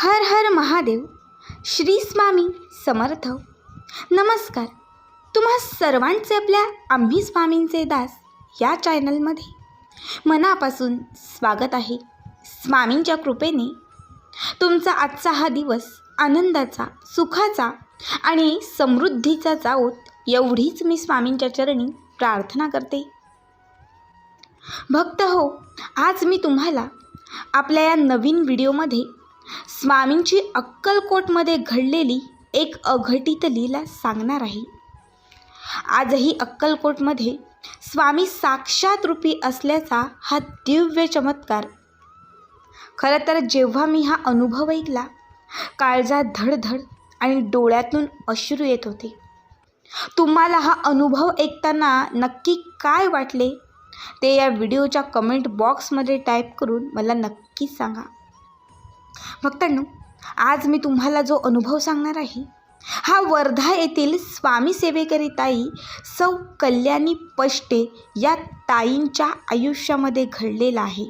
हर हर महादेव. श्री स्वामी समर्थ. नमस्कार. तुम्हा सर्वांचे आपल्या आम्ही स्वामींचे दास या चॅनलमध्ये मनापासून स्वागत आहे स्वामींच्या कृपेने. तुमचा आजचा हा दिवस आनंदाचा सुखाचा आणि समृद्धीचा जावोत एवढीच मी स्वामींच्या चरणी प्रार्थना करते. भक्त हो आज मी तुम्हाला आपल्या या नवीन व्हिडिओमध्ये स्वामींची अक्कलकोटमध्ये घडलेली एक अघटित लीला सांगणार आहे. आजही अक्कलकोटमध्ये स्वामी साक्षात रूपी असल्याचा हा दिव्य चमत्कार. खरं तर जेव्हा मी हा अनुभव ऐकला काळजा धडधड आणि डोळ्यातून अश्रू येत होते. तुम्हाला हा अनुभव ऐकताना नक्की काय वाटले ते या व्हिडिओच्या कमेंट बॉक्समध्ये टाईप करून मला नक्की सांगा. भक्तांनो आज मी तुम्हाला जो अनुभव सांगणार आहे हा वर्धा येथील स्वामी सेवेकरी ताई सौ कल्याणी पष्टे या ताईंच्या आयुष्यामध्ये घडलेला आहे.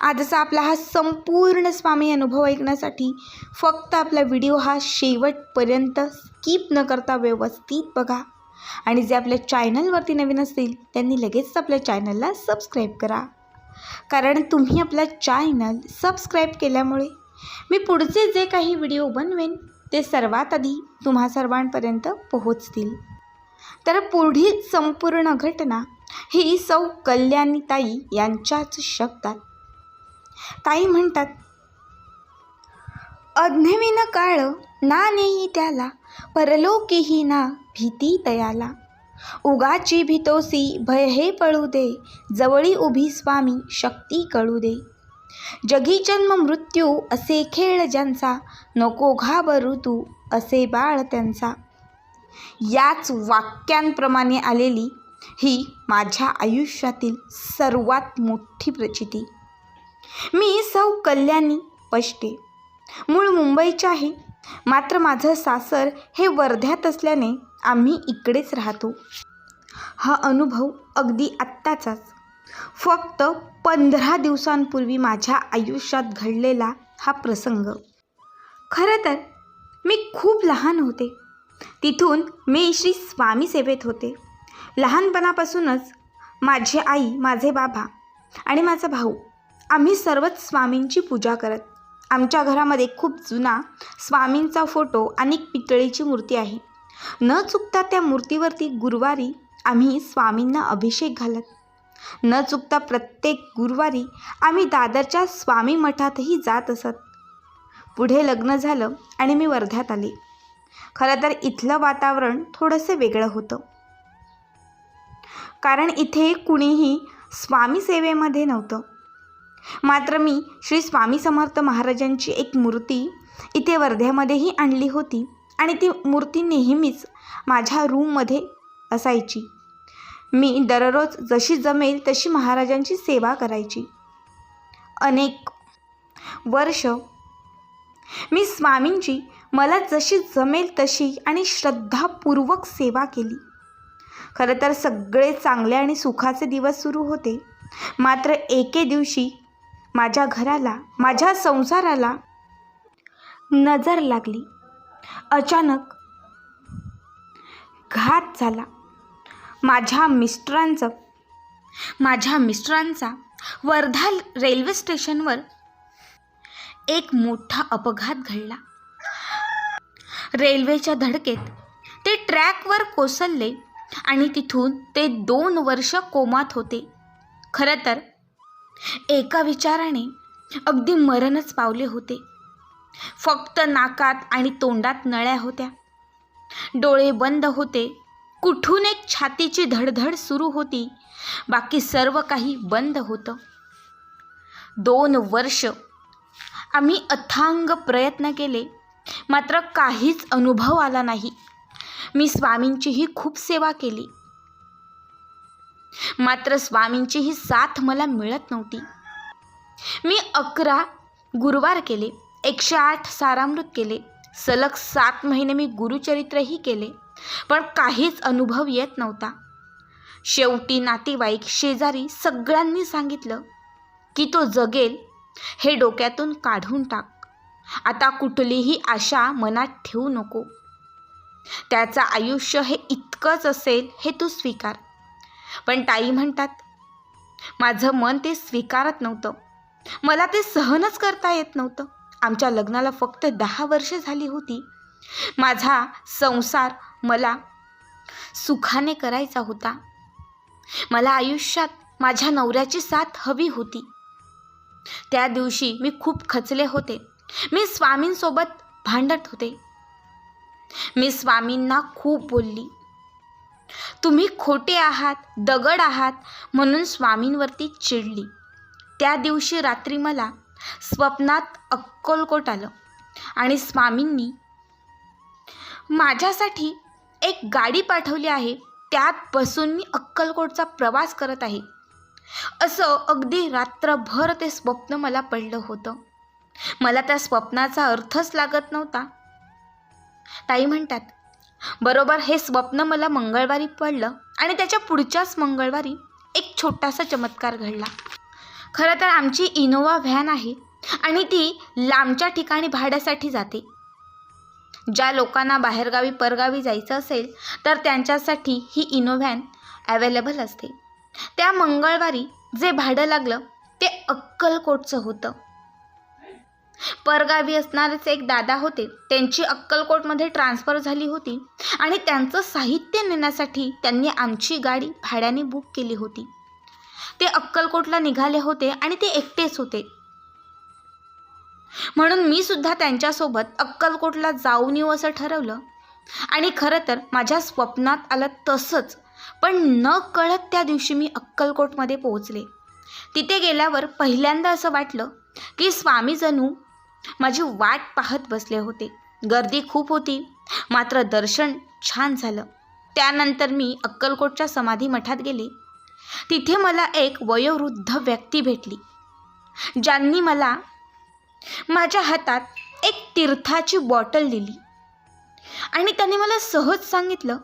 आजचा आपला हा संपूर्ण स्वामी अनुभव ऐकण्यासाठी फक्त आपला व्हिडिओ हा शेवटपर्यंत स्किप न करता व्यवस्थित बघा. आणि जे आपल्या चॅनलवरती नवीन असतील त्यांनी लगेच आपल्या चॅनलला सबस्क्राईब करा. कारण तुम्ही आपला चॅनल सबस्क्राईब केल्यामुळे मी पुढचे जे काही व्हिडिओ बनवेन ते सर्वात आधी तुम्हा सर्वांपर्यंत पोहोचतील. तर पुढील संपूर्ण घटना ही सौ कल्याणीताई यांच्याच शब्दात. ताई म्हणतात अज्ञविन काळ ना नेई त्याला परलोकीही ना भीती तयाला उगाची भितोसी भय हे पळू दे. जवळी उभी स्वामी शक्ती कळू दे. जगी जन्म मृत्यू असे खेळ ज्यांचा. नको घाबरू तू असे बाळ त्यांचा. याच वाक्यांप्रमाणे आलेली ही माझ्या आयुष्यातील सर्वात मोठी प्रचिती. मी सौ कल्याणी पष्टे मूळ मुंबईचे आहे मात्र माझं सासर हे वर्ध्यात असल्याने आम्ही इकडेच राहतो. हा अनुभव अगदी आत्ताचाच. फक्त पंधरा दिवसांपूर्वी माझ्या आयुष्यात घडलेला हा प्रसंग. खरं तर मी खूप लहान होते. तिथून मी श्री स्वामी सेवेत होते. लहानपणापासूनच माझी आई माझे बाबा आणि माझा भाऊ आम्ही सर्वच स्वामींची पूजा करत. आमच्या घरामध्ये खूप जुना स्वामींचा फोटो आणि पितळीची मूर्ती आहे. न चुकता त्या मूर्तीवरती गुरुवारी आम्ही स्वामींना अभिषेक घालत. न चुकता प्रत्येक गुरुवारी आम्ही दादरच्या स्वामी मठातही जात असत. पुढे लग्न झालं आणि मी वर्ध्यात आले. खरं तर इथलं वातावरण थोडंसं वेगळं होतं. कारण इथे कुणीही स्वामी सेवेमध्ये नव्हतं. मात्र मी श्री स्वामी समर्थ महाराजांची एक मूर्ती इथे वर्ध्यामध्येही आणली होती. आणि ती मूर्ती नेहमीच माझ्या रूममध्ये असायची. मी दररोज जशी जमेल तशी महाराजांची सेवा करायची. अनेक वर्ष मी स्वामींची मला जशी जमेल तशी आणि श्रद्धापूर्वक सेवा केली. खरं तर सगळे चांगले आणि सुखाचे दिवस सुरू होते. मात्र एके दिवशी माझ्या घराला माझ्या संसाराला नजर लागली. अचानक घात झाला. माझ्या मिस्टरांचं माझ्या मिस्टरांचा वर्धा रेल्वे स्टेशनवर एक मोठा अपघात घडला. रेल्वेच्या धडकेत ते ट्रॅकवर कोसळले आणि तिथून ते दोन वर्ष कोमात होते. खरं तर एका विचाराने अगदी मरणच पावले होते. फक्त नाकात आणि तोंडात नळ्या होत्या. डोळे बंद होते. कुठून एक छातीची धडधड सुरू होती. बाकी सर्व काही बंद होतं. दोन वर्ष आम्ही अथांग प्रयत्न केले. मात्र काहीच अनुभव आला नाही. मी स्वामींचीही खूप सेवा केली. मात्र स्वामींची ही साथ मला मिळत नव्हती. मी अकरा गुरुवार केले. एकशे आठ सारामृत केले. सलग सात महिने मी गुरुचरित्रही केले पण काहीच अनुभव येत नव्हता. शेवटी नातेवाईक शेजारी सगळ्यांनी सांगितलं की तो जगेल हे डोक्यातून काढून टाक. आता कुठलीही आशा मनात ठेवू नको. त्याचं आयुष्य हे इतकंच असेल हे तू स्वीकार. पण ताई म्हणतात माझं मन ते स्वीकारत नव्हतं. मला ते सहनच करता येत नव्हतं. आमच्या लग्नाला फक्त दहा वर्ष झाली होती. माझा संसार मला सुखाने करायचा होता. मला आयुष्यात माझ्या नवऱ्याची साथ हवी होती. त्या दिवशी मी खूप खचले होते. मी स्वामींसोबत भांडत होते. मी स्वामींना खूप बोलली तुम्ही खोटे आहात दगड आहात म्हणून स्वामींवरती चिडली. त्या दिवशी रात्री मला स्वप्नात अक्कलकोट आलं. आणि स्वामींनी माझ्यासाठी एक गाडी पाठवली आहे. त्यात बसून मी अक्कलकोटचा प्रवास करत आहे. असं अगदी रात्रभर ते स्वप्न मला पडलं होतं. मला त्या स्वप्नाचा अर्थच लागत नव्हता. ताई म्हणतात बरोबर हे स्वप्न मला मंगळवारी पडलं आणि त्याच्या पुढच्याच मंगळवारी एक छोटासा चमत्कार घडला. खरं तर आमची इनोवा व्हॅन आहे आणि ती लांबच्या ठिकाणी भाड्यासाठी जाते. ज्या लोकांना बाहेरगावी परगावी जायचं असेल तर त्यांच्यासाठी ही इनो व्हॅन असते. त्या मंगळवारी जे भाडं लागलं ते अक्कलकोटचं होतं. परगावी असणारेच एक दादा होते त्यांची अक्कलकोटमध्ये ट्रान्सफर झाली होती आणि त्यांचं साहित्य नेण्यासाठी त्यांनी आमची गाडी भाड्याने बुक केली होती. ते अक्कलकोटला निघाले होते आणि ते एकटेच होते. म्हणून मी सुद्धा त्यांच्यासोबत अक्कलकोटला जाऊन येऊ असं ठरवलं. आणि खरं तर माझ्या स्वप्नात आलं तसंच पण न कळत त्या दिवशी मी अक्कलकोटमध्ये पोहोचले. तिथे गेल्यावर पहिल्यांदा असं वाटलं की स्वामी जणू माझी वाट पाहत बसले होते. गर्दी खूप होती मात्र दर्शन छान झालं. त्यानंतर मी अक्कलकोटच्या समाधी मठात गेले. तिथे मला एक वयोवृद्ध व्यक्ती भेटली. ज्यांनी मला माझ्या हातात एक तीर्थाची बॉटल दिली. आणि त्यांनी मला सहज सांगितलं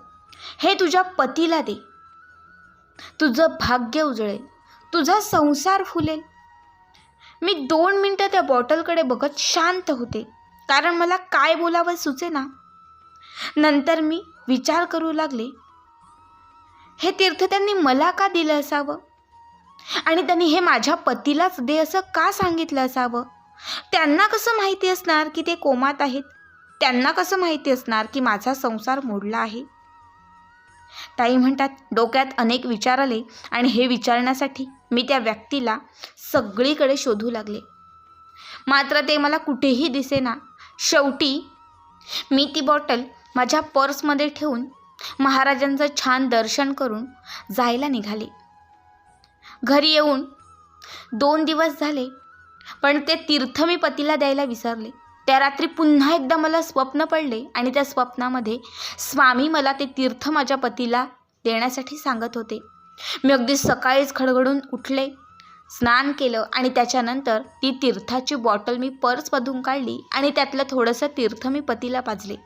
हे तुझ्या पतीला दे. तुझं भाग्य उजळेल. तुझा संसार फुलेल. मी दोन मिनटं त्या बॉटलकडे बघत शांत होते. कारण मला काय बोलावं सुचेना. नंतर मी विचार करू लागले हे तीर्थ त्यांनी मला का दिलं असावं? आणि त्यांनी हे माझ्या पतीलाच दे असं का सांगितलं असावं? त्यांना कसं माहिती असणार की ते कोमात आहेत? त्यांना कसं माहिती असणार की माझा संसार मोडला आहे? ताई म्हणतात डोक्यात अनेक विचार आले आणि हे विचारण्यासाठी मी त्या व्यक्तीला सगळीकडे शोधू लागले. मात्र ते मला कुठेही दिसेना. शेवटी मी ती बॉटल माझ्या पर्समध्ये ठेवून महाराजांचं छान दर्शन करून जायला निघाले. घरी येऊन दोन दिवस झाले पण ते तीर्थ मी पतीला द्यायला विसरले. त्या रात्री पुन्हा एकदा मला स्वप्न पडले आणि त्या स्वप्नामध्ये स्वामी मला ते तीर्थ माझ्या पतीला देण्यासाठी सांगत होते. मी अगदी सकाळीच खडखडून उठले स्नान केलं आणि त्याच्यानंतर ती तीर्थाची बॉटल मी पर्समधून काढली आणि त्यातलं थोडंसं तीर्थ मी पतीला पाजले.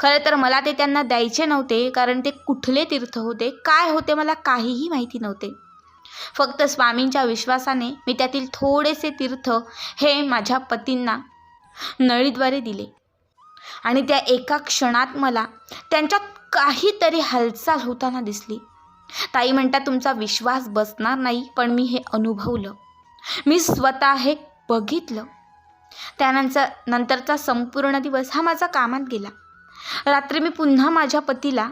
खरं तर मला ते त्यांना द्यायचे नव्हते कारण ते कुठले तीर्थ होते काय होते मला काहीही माहिती नव्हते. फक्त स्वामींच्या विश्वासाने मी त्यातील थोडेसे तीर्थ हे माझ्या पतींना नळीद्वारे दिले. आणि त्या एका क्षणात मला त्यांच्यात काहीतरी हालचाल होताना दिसली. ताई म्हणतात तुमचा विश्वास बसणार नाही पण मी हे अनुभवलं. मी स्वतः हे बघितलं. त्यानंतर नंतरचा संपूर्ण दिवस हा माझा कामात गेला. रात्री मी पुन्हा माझ्या पतीला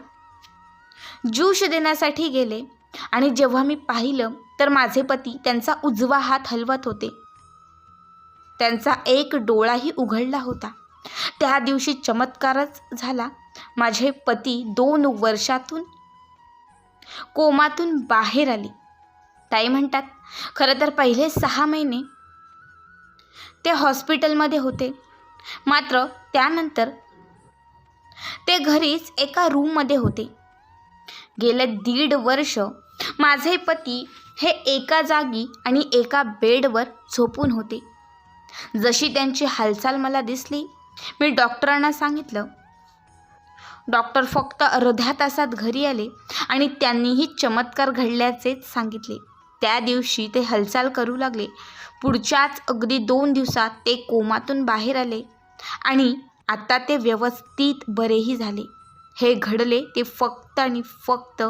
ज्यूश देण्यासाठी गेले आणि जेव्हा मी पाहिलं तर माझे पती त्यांचा उजवा हात हलवत होते. त्यांचा एक डोळाही उघडला होता. त्या दिवशी चमत्कारच झाला. माझे पती दोन वर्षातून कोमातून बाहेर आली. ताई म्हणतात खरं तर पहिले सहा महिने ते हॉस्पिटलमध्ये होते. मात्र त्यानंतर ते घरीच एका रूममध्ये होते. गेले दीड वर्ष माझे पती हे एका जागी आणि एका बेडवर झोपून होते. जशी त्यांची हालचाल मला दिसली मी डॉक्टरांना सांगितलं डॉक्टर फक्त अर्ध्या तासात घरी आले आणि त्यांनीही चमत्कार घडल्याचेच सांगितले. त्या दिवशी ते हालचाल करू लागले. पुढच्याच अगदी दोन दिवसात ते कोमातून बाहेर आले आणि आता ते व्यवस्थित बरेही झाले. हे घडले ते फक्त आणि फक्त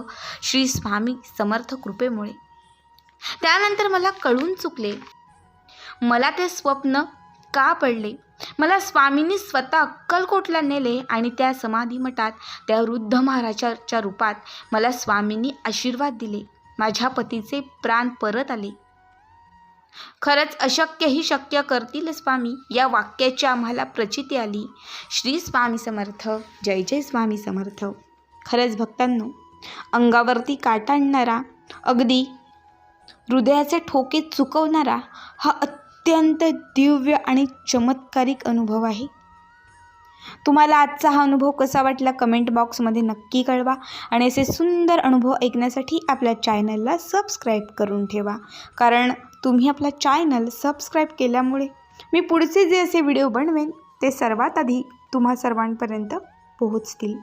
श्री स्वामी समर्थ कृपेमुळे. त्यानंतर मला कळून चुकले. मला ते स्वप्न का पडले? मला स्वामींनी स्वतः अक्कलकोटला नेले आणि त्या समाधी मठात त्या वृद्ध महाराजाच्या रूपात मला स्वामींनी आशीर्वाद दिले. माझ्या पतीचे प्राण परत आले. खरंच अशक्यही शक्य करतील स्वामी. या वाक्याची आम्हाला प्रचिती आली. श्री स्वामी समर्थ. जय जय स्वामी समर्थ. खरंच भक्तांनो अंगावरती काटा आणणारा अगदी हृदयाचे ठोके चुकवणारा हा अत्यंत दिव्य आणि चमत्कारिक अनुभव आहे. तुम्हाला आजचा हा अनुभव कसा वाटला कमेंट बॉक्समध्ये नक्की कळवा आणि असे सुंदर अनुभव ऐकण्यासाठी आपल्या चॅनलला सबस्क्राईब करून ठेवा. कारण तुम्ही आपला चॅनल सबस्क्राईब केल्यामुळे मी पुढचे जे असे व्हिडिओ बनवेन ते सर्वात आधी तुम्हा सर्वांपर्यंत पोहोचतील.